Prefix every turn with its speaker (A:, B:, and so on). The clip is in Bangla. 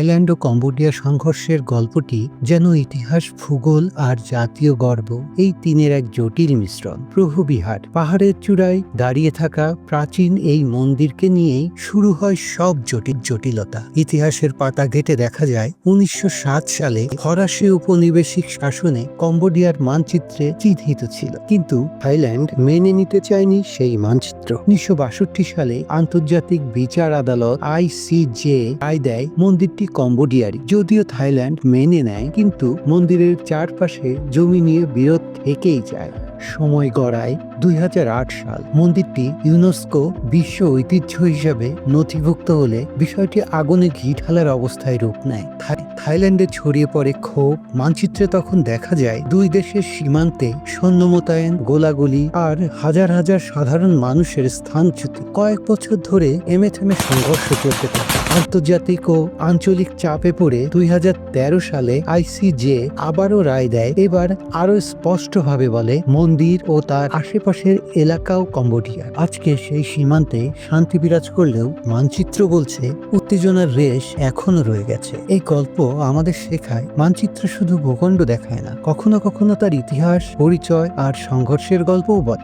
A: থাইল্যান্ড ও কম্বোডিয়া সংঘর্ষের গল্পটি যেন ইতিহাস ভূগোল আর জাতীয় গর্ব, এই তিনের এক জটিল মিশ্রণ। প্রভুবিহার, পাহাড়ের চূড়ায় দাঁড়িয়ে থাকা প্রাচীন এই মন্দিরকে নিয়েই শুরু হয় সব জটিল জটিলতা। ইতিহাসের পাতা ঘেটে দেখা যায়, উনিশশো সাত সালে ফরাসি উপনিবেশিক শাসনে কম্বোডিয়ার মানচিত্রে চিহ্নিত ছিল। কিন্তু থাইল্যান্ড মেনে নিতে চায়নি সেই মানচিত্র। উনিশশো বাষট্টি সালে আন্তর্জাতিক বিচার আদালত আইসিজে রায় দেয়, মন্দিরটি কম্বোডিয়ারই যদিও থাইল্যান্ড মেনে নেয়, কিন্তু মন্দিরের চারপাশে জমি নিয়ে বিরোধ থেকেই যায়। সময় গড়ায় দুই হাজার আট সাল মন্দিরটি ইউনেস্কো বিশ্ব ঐতিহ্য হিসাবে নথিভুক্ত হলে বিষয়টি আগুনে ঘি ঢালার অবস্থায় রূপ নেয়। থাইল্যান্ডে ছড়িয়ে পড়ে ক্ষোভ মানচিত্রে তখন দেখা যায় দুই দেশের সীমান্তে সৈন্য মোতায়েন, গোলাগুলি আর হাজার হাজার সাধারণ মানুষের স্থানচ্যুতি কয়েক বছর ধরে এমে থেমে সংঘর্ষ চলতে থাকে। আন্তর্জাতিক ও আঞ্চলিক চাপে পড়ে দুই হাজার তেরো সালে আইসিজে আবারও রায় দেয়। এবার আরও স্পষ্টভাবে বলে, মন্দির ও তার আশেপাশের এলাকাও কম্বোডিয়া আজকে সেই সীমান্তে শান্তি বিরাজ করলেও মানচিত্র বলছে, উত্তেজনার রেশ এখনও রয়ে গেছে। এই গল্প আমাদের শেখায়, মানচিত্র শুধু ভূখণ্ড দেখায় না, কখনো কখনো তার ইতিহাস, পরিচয় আর সংঘর্ষের গল্পও বলে।